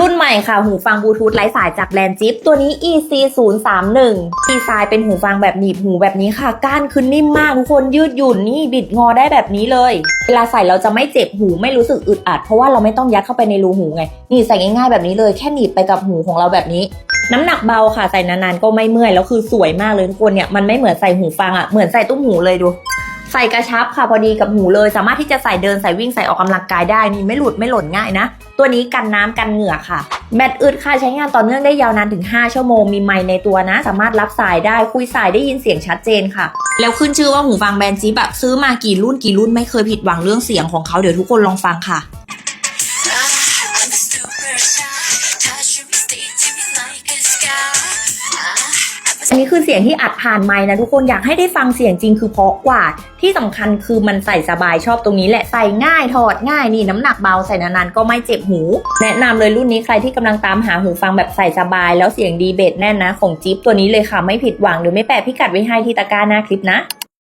รุ่นใหม่ค่ะ หูฟังบลูทูธไร้สายจากแบรนด์จิ๊บตัวนี้ EC 0 3 1ดีไซน์เป็นหูฟังแบบหนีบหูแบบนี้ค่ะ ก้านคือนิ่มมากทุกคนยืดหยุ่นนี่บิดงอได้แบบนี้เลย เวลาใส่เราจะไม่เจ็บหูไม่รู้สึกอึดอัด เพราะว่าเราไม่ต้องยัดเข้าไปในรูหูไง นี่ใส่ง่ายๆแบบนี้เลยแค่หนีบไปกับหูของเราแบบนี้ น้ำหนักเบาค่ะใส่นานๆก็ไม่เมื่อยแล้วคือสวยมากเลยทุกคนเนี่ยมันไม่เหมือนใส่หูฟังอะ่ะเหมือนใส่ตุ้มหูเลยดู ใส่กระชับค่ะพอดีกับหูเลย สามารถที่จะใส่เดินใส่วิ่งใส่ออกกำลังกายได้นี่ไม่หลุดไม่หล่นง่ายนะ ตัวนี้กันน้ำกันเหงื่อค่ะ แบตอึดค่ะใช้งานต่อเนื่องได้ยาวนานถึง 5 ชั่วโมงมีไมค์ในตัวนะ สามารถรับสายได้คุยสายได้ยินเสียงชัดเจนค่ะ แล้วขึ้นชื่อว่าหูฟังแบรนด์จีแบบซื้อมากี่รุ่นกี่รุ่นไม่เคยผิดหวังเรื่องเสียงของเขาเดี๋ยวทุกคนลองฟังค่ะ อันนี้คือเสียงที่อัดผ่านไมค์นะทุกคนอยากให้ได้ฟังเสียงจริงคือเพราะกว่า ที่สำคัญคือมันใส่สบายชอบตรงนี้แหละใส่ง่ายถอดง่ายนี่น้ำหนักเบาใส่นานๆก็ไม่เจ็บหู แนะนำเลยรุ่นนี้ใครที่กำลังตามหาหูฟังแบบใส่สบาย แล้วเสียงดีเบสแน่นนะ ของจิ๊บตัวนี้เลยค่ะไม่ผิดหวังหรือไม่แปะพิกัดไว้ให้ที่ตะกร้าหน้าคลิปนะ